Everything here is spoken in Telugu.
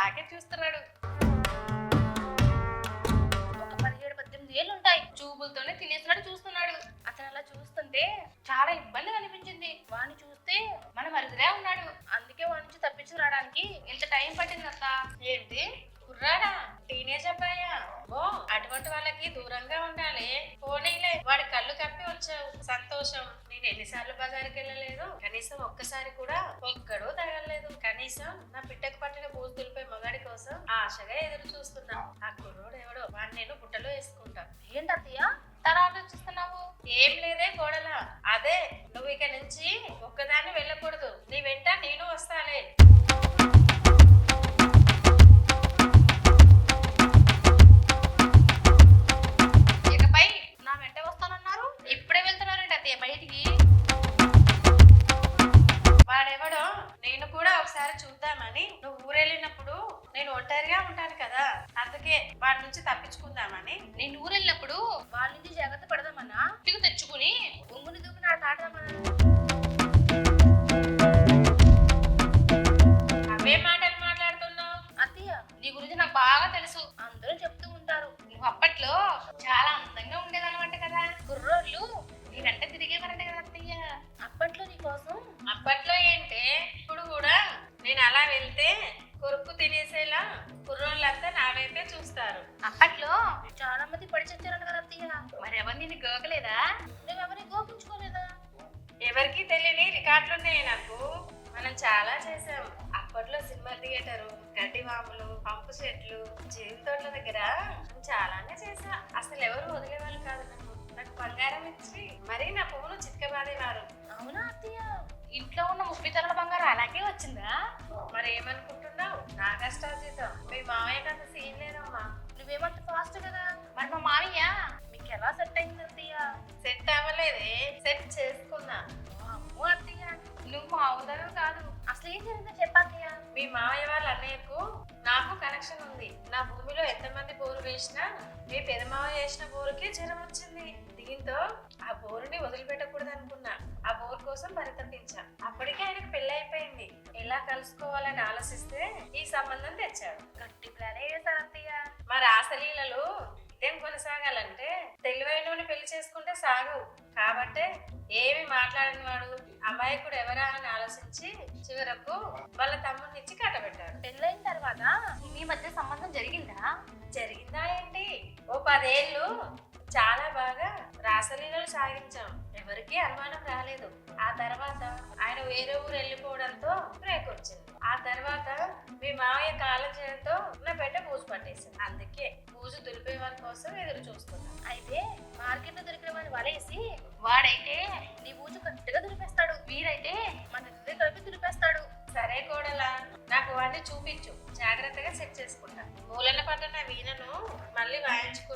అలాగే చూస్తున్నాడు. ఒక పదిహేడు పద్దెనిమిది ఏళ్ళు ఉంటాయి చూపులతోనే తినేస్తున్నాడు చూస్తున్నాడు. అతను అలా చూస్తుంటే చాలా ఇబ్బంది కనిపించింది వాడిని చూస్తే మన మరిదిరే ఉన్నాడు. అందుకే వాడి నుంచి తప్పించుకు రావడానికి ఇంత టైం పట్టింది అత్త. ఏంటి? కుర్రాడా? టీనేజ్ అబ్బాయా? ఓ అటువంటి వాళ్ళకి దూరంగా ఉండాలి. పోనీలే వాడి కళ్ళు కప్పి వచ్చావు సంతోషం. నేను ఎన్నిసార్లు బజార్కి వెళ్ళలేదు కనీసం ఒక్కసారి కూడా ఒక్కడూ తగలలేదు. కనీసం నా బిడ్డకు పట్టిన కోసం ఆశగా ఎదురు చూస్తున్నా. ఆ కుర్రోడు ఎవడో వాడిని నేను బుట్టలో వేసుకుంటా. ఏంటి అత్తయ్య? తల ఆలోచిస్తున్నావు? ఏం లేదే కోడలా అదే నువ్వు ఇక నుంచి ఒక్కదాన్ని వెళ్ళకూడదు. నీ వెంట నేను వస్తాలే. ఇకపై నా వెంట వస్తానన్నారు. ఇప్పుడే వెళ్తున్నారండి అత్తయ్య బయటికి. వాడెవడో నేను కూడా ఒకసారి చూద్దామని నువ్వు ఊరెళ్ళినప్పుడు ఒంటరిగా ఉంటాను కదా అందుకే వాడి నుంచి తప్పించుకుందామని. నేను ఊరు వెళ్ళినప్పుడు వాళ్ళ నుంచి జాగ్రత్త పడదామన్నా తెచ్చుకుని ఉమ్ముని దూకి ఆట ఆడదామన్నా. చూస్తారు. అప్పట్లో చాలా మంది పడి చచ్చారంట కదా అత్తయ్య. మరి ఎవరు నిన్ను గోకలేదా? నువ్వెవరిని గోపించుకోలేదా? ఎవరికి తెలియని రికార్డులు ఉన్నాయి నాకు. మనం చాలా చేసాం అప్పట్లో సినిమా థియేటరు గడ్డి వాములు పంపు సెట్లు జీవి తోటల దగ్గర నేను చాలానే చేసా అసలు ఎవరు వదిలేవాళ్ళు కాదు నన్ను. నాకు బంగారం ఇచ్చి మరీ నా పువ్వును చిక్కబాదేవారు అవునా అత్తయ్య? ఇంట్లో ఉన్న ముప్పై తరల బంగారం అలాగే వచ్చిందా? మరి ఏమనుకుంటున్నావు నా కష్టార్జితం మీ మామయ్యకి చేసుకున్నా అమ్మో అత్తయ్య నువ్వు మా కాదు. అసలు ఏం జరిగిందో చెప్పత్తయ్య మీ మామయ్య వాళ్ళ అన్నయ్యకు నాకు కనెక్షన్ ఉంది. నా భూమిలో ఎంతమంది బోరు వేసినా మీ పెదమావయ్య వేసిన బోరుకి జ్వరం వచ్చింది. దీంతో ఆ బోరుని వదిలిపెట్టకూడదు అనుకున్నా. ఆ బోరు కోసం పరితపించా. అప్పటికే ఆయనకు పెళ్ళి అయిపోయింది. ఎలా కలుసుకోవాలని ఆలోచిస్తే ఈ సంబంధం తెచ్చాడు. గట్టి ప్లానే చేశారు అత్తయ్య. మరి ఆశలీలలో ఇదేం కొనసాగాలంటే తెలివైన పెళ్ళి చేసుకుంటే సాగు. కాబట్టే ఏమి మాట్లాడని వాడు అమాయకుడు ఎవరా అని ఆలోచించి చివరకు వాళ్ళ తమ్ముడినిచ్చి కట్టబెట్టాడు పెళ్ళైన తర్వాత మీ మధ్య సంబంధం జరిగిందా? జరిగిందా ఏంటి? ఓ పదేళ్ళు చాలా బాగా రాసలీలలు సాగించాం. ఎవరికీ అనుమానం రాలేదు. ఆ తర్వాత ఆయన వేరే ఊరు వెళ్ళిపోవడంతో బ్రేక్ వచ్చింది. ఆ తర్వాత మీ మావయ్య కాలం చేయడంతో నా పెట్ట బూజు పట్టేసింది. అందుకే బూజు దులిపే వారి కోసం ఎదురు చూస్తున్నా. అయితే మార్కెట్లో దొరికిన వాడిని వలేసి వాడైతే నీ బూజు గట్టిగా దులిపేస్తాడు. వీడైతే మన ఇద్దరు కలిపి దులిపేస్తాడు. సరే కోడలా నాకు వాడిని చూపించు. జాగ్రత్తగా సెట్ చేసుకుంటా. మూలన పడ్డ నా వీణను మళ్ళీ వాయించుకో.